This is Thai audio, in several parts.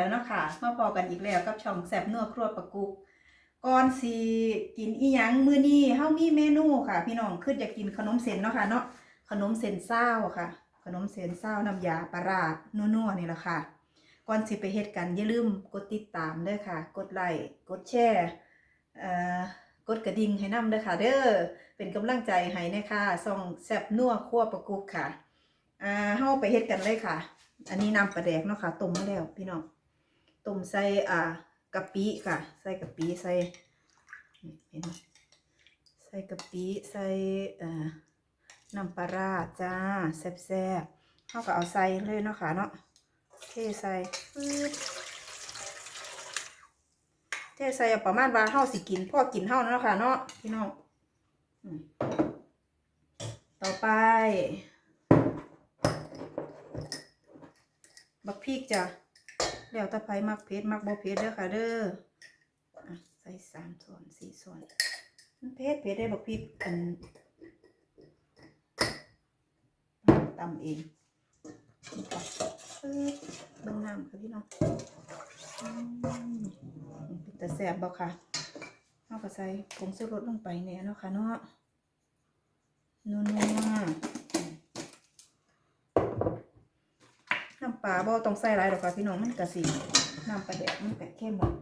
แล้วเนาะค่ะมาพอกันอีกแล้วกับช่องแซบนัวครัวประกุกก่อนสิกินอีหยังมื้อนี้เฮามีเมนูค่ะ พี่น้องคืออยากกินขนมเส้นเนาะค่ะเนาะขนมเส้นเศร้าค่ะ ขนมเส้นเศร้าน้ำยาปลาร้านัวๆนี่แหละค่ะก่อนสิไปเฮ็ดกันอย่าลืมกดติดตามเด้อค่ะ กดไลค์กดแชร์กดกระดิ่งให้นำเด้อค่ะ เด้อเป็นกำลังใจให้นะคะส่องแซบนัวครัวประกุกค่ะอ่าเฮาไปเฮ็ดกันเลยค่ะ อันนี้น้ำปลาแดกเนาะค่ะต้มมาแล้วพี่น้อง ต้มใส่อ่ากะปิค่ะ ใส่กะปิใส่เห็นใส่กะปิใส่อ่อน้ำปลาราจ้าแซ่บๆเฮาก็เอาใส่เลยเนาะค่ะเนาะเทใส่เทใส่ประมาณว่าเฮาสิกินพ่อกินเฮาเนาะค่ะเนาะพี่น้องต่อไปบักพริกจ้ะ แล้วตะไคร้มักเผ็ดมักบ่เผ็ดเด้อค่ะเด้อใส่สามส่วนสี่ส่วนมันเผ็ดเผ็ดได้บักพริกอันตำเองเบิ่งน้ำค่ะพี่น้องเป็นแต่แซ่บบ่ค่ะเอาก็ใส่ผงชูรสลงไปเนี่ยเนาะค่ะเนาะนัวๆ น้ำปลาบ่ต้องใส่หลายดอกค่ะพี่น้องมันกะสิน้ำปลาแดกมันกะเข้มหมด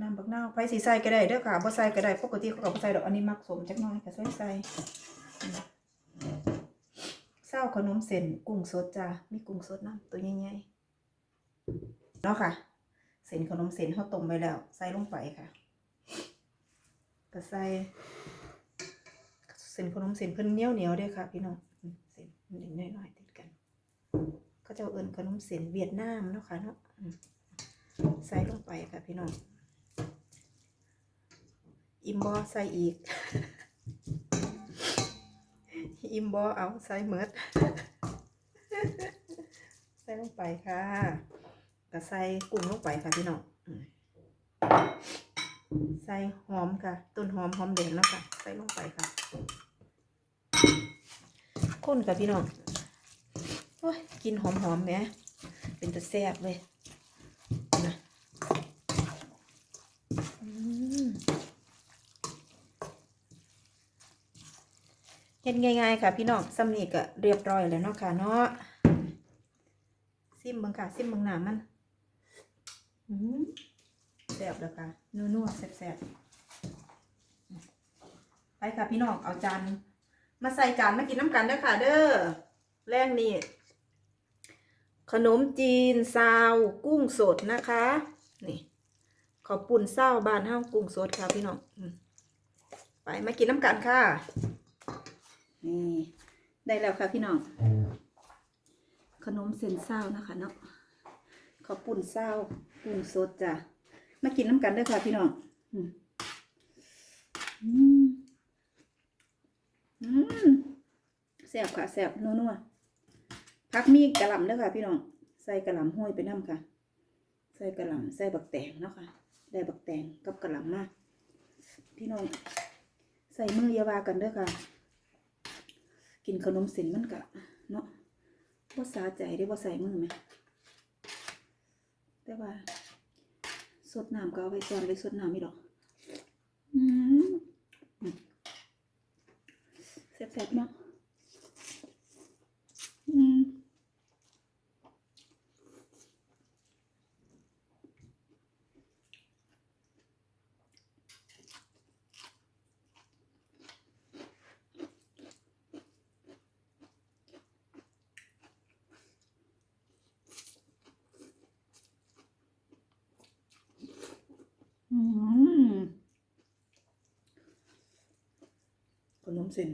น้ำบักนาวไปสีใส่ก็ได้เด้อค่ะบ่ใส่ก็ได้ปกติเขาก็บ่ใส่ดอกอันนี้มักสมจักหน่อยก็ใส่ใส่เศร้าขนมเส้นกุ้งสดจ้ามีกุ้งสดน้ำตัวใหญ่ๆเนาะค่ะเส้นขนมเส้นเขาต้มไว้แล้ว ใส่ลงไปค่ะก็ใส่เส้นขนมเส้นเพิ่นเหนียวเหนียวด้อค่ะ พี่น้องเส้นมันน้อยๆติดกัน เจะเอาเอินขนมเส้นเวียดนามเนาะค่ะเนาะใส่ลงไปค่ะพี่น้องอิมบอใส่อีก อิมบอเอาใส่เมิดใส่ลงไปค่ะก็ใส่กุ้งลงไปค่ะพี่น้องใส่หอมค่ะ ต้นหอมหอมแดงแล้วค่ะ ใส่ลงไปค่ะ คนค่ะพี่น้อง โอ้ยกินหอมๆแหมเป็นตัวแซ่บเลยนะเฮ็ดง่ายๆค่ะพี่น้องซ้ำนีก็เรียบร้อยแล้วเนาะค่ะเนาะซิมบิ่งค่ะซิมบิ่งหนามันอืมแซ่บแล้วค่ะนัวๆแซ่บๆไปค่ะพี่น้องเอาจานมาใส่จานมากินน้ำกันเด้อค่ะ เด้อแรงนี่ ขนมจีนซาวกุ้งสดนะคะ นี่ขอบปุ่นเศร้าบานห้ากุ้งสดค่ะพี่น้องไปมากินน้ำกันค่ะนี่ได้แล้วค่ะพี่น้อง ขนมเส้นเศร้านะคะเนาะขอบปุ่นเศร้ากุ้งสดจ้ะมากินน้ำกันด้วยค่ะพี่น้องอืมอืมอืมแซ่บค่ะแซ่บนัวๆ พักมีกระหล่ำเด้อค่ะพี่น้อง ใส่กระหล่ำห้อยไปน้ำค่ะ ใส่กระหล่ำใส่บักแตงเนาะค่ะ ได้บักแตงกับกระหล่ำมาพี่น้อง ใส่มืออยาวากันเด้อค่ะ กินขนมเส้นมันกะเนาะว่าสาใจได้ว่าใส่มือไหม แต่ว่า สดน้ำก็เอาไว้อนไว้สดน้ำไม่ดอกแซ่บๆเนาะ อืม ขนมเส้น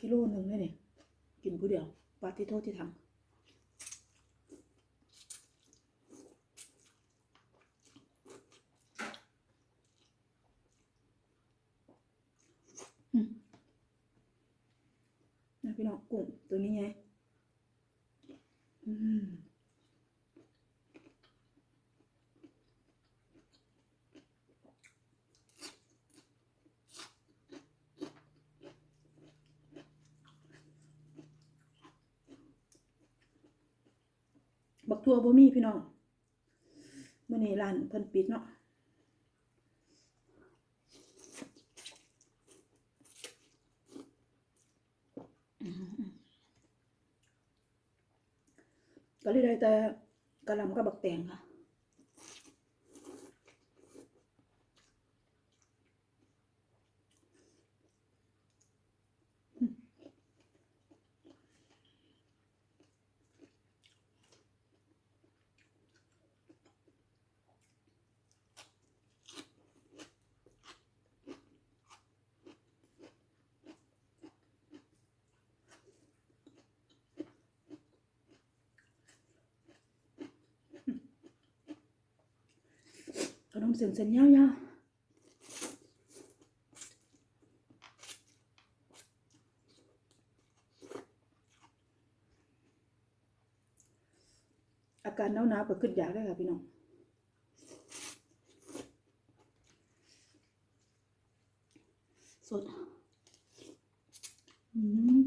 กิโลหนึ่งเลยเนี่ยกินผู้เดียวปาที่โทษที่ทำอืมนะพี่น้องกุ้งตัวนี้ไงอืม บักทั่วบ่มีพี่น้องมื่อนี้ร้านเพิ่นปิดเนาะก็เลยได้แต่กะลำกับบักแตงค่ะ ขนม เส้นเส้นยาวๆอาการหนาวๆก็ขึ้นอยากได้ค่ะพี่น้อง สด อืม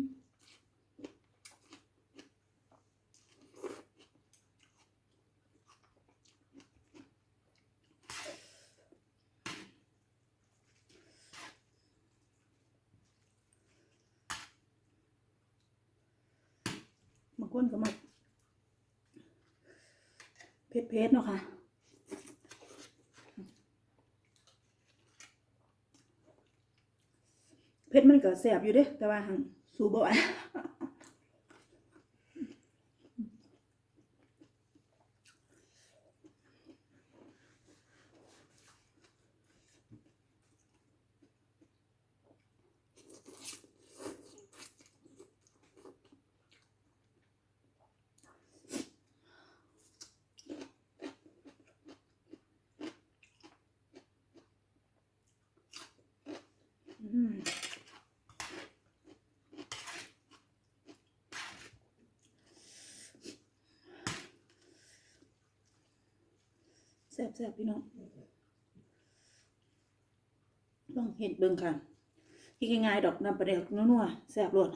บาง คนก็มาเพชรเพชรเนาะค่ะเพชรมันก็แสบอยู่เด้แต่ว่าหังสูบบ่ไหว อืมแซ่บแซ่บพี่น้องลองเห็ดเบิ่งค่ะที่ง่ายๆดอกน้ำปลาเดกนัวๆแซ่บรส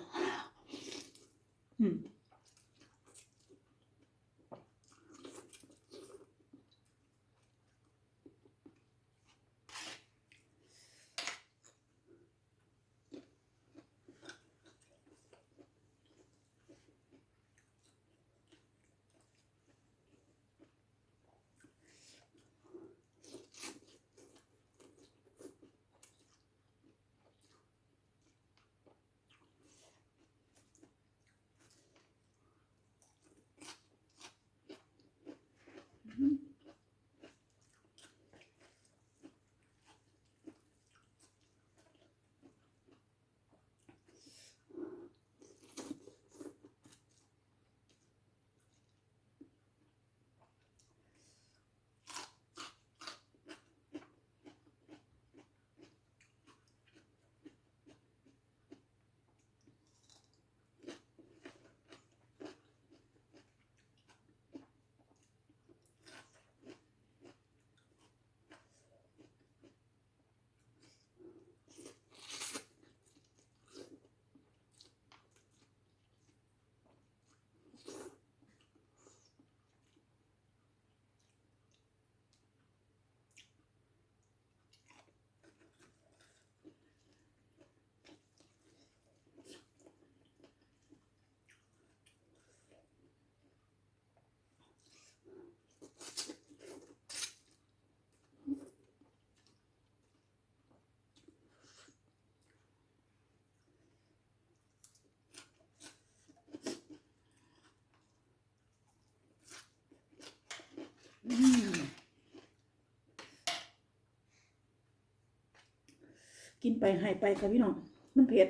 กินไปให้ไปค่ะพี่น้อง มันเผ็ด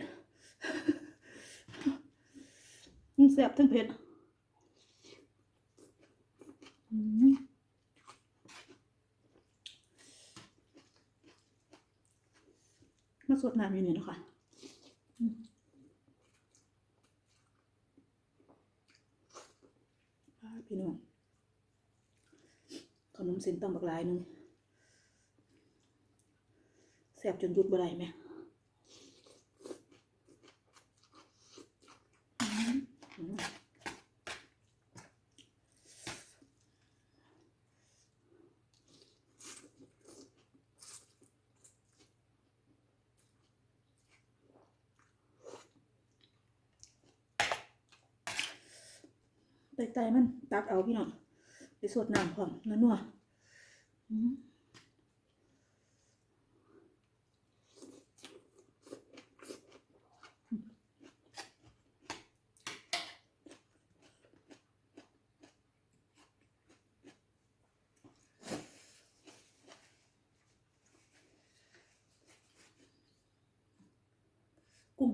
มันแซ่บทั้งเผ็ดมาสดน้ำอยู่นี่นะคะพี่น้องขนมเส้นตำบักหลายนึง แสบจนยุดบ่ได้ไหมไตไตมันตักเอาพี่น้องไปสวดน้ำของนันัวอื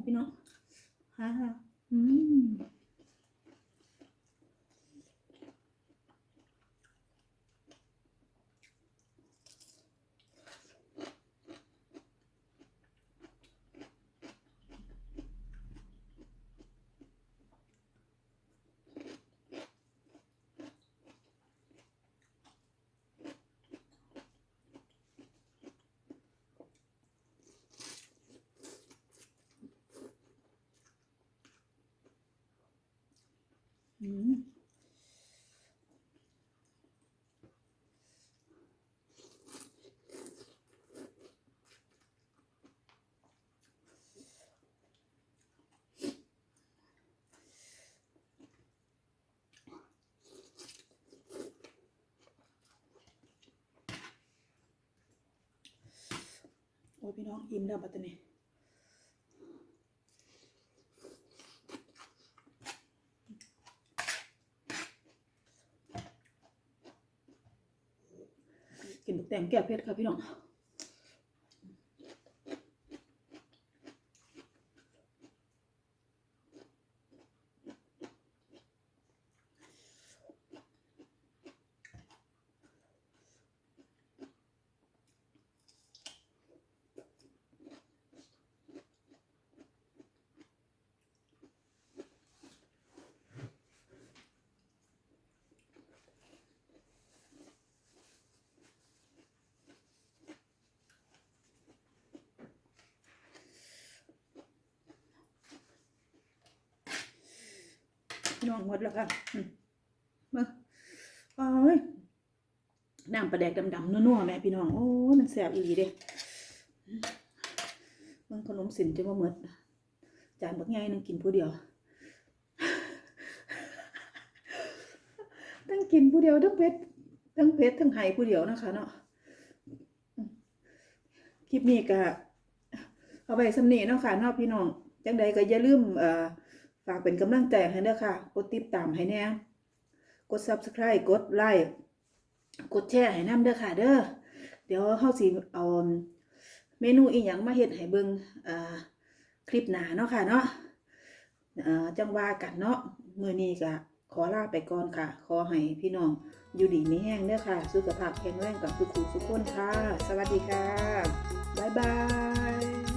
พี่น้องฮ่าฮ่าอืม โอ้ยพี่น้องอิ่มแล้วบัดนี้ กินบักแตงแก้เผ็ดค่ะพี่น้อง น้องหมดแล้วค่ะมาโอ้ยน้ำปลาแดกดำๆนัวๆแม่พี่น้องโอ้มันแซ่บอีหลีเด้มเบิ่งขนมสินจะมาหมดจานบักใหญ่นึงกินผู้เดียวตั้งกินผู้เดียวทั้งเผ็ดทั้งเผ็ดทั้งไห้ผู้เดียวนะคะเนาะคลิปนี้ก็เอาไปสำนีเนาะค่ะเนาะพี่น้องจังใดก็อย่าลืมเอ่อ ฝากเป็นกำลังใจให้เด้อค่ะ กดติดตามให้แน่กด Subscribe กดไลค์กดแชร์ให้นำเด้อค่ะ เด้อเดี๋ยวเฮาสิเอาเมนูอีหยังมาเฮ็ดให้เบิ่งอ่าคลิปหน้าเนาะค่ะเนาะอ่อจังว่ากันเนาะมื้อนี้ก็ขอลาไปก่อนค่ะ ขอให้พี่น้องอยู่ดีมีแห้งเด้อค่ะ สุขภาพแข็งแรงกับทุกผู้ทุกคนค่ะ สวัสดีค่ะ บ๊ายบาย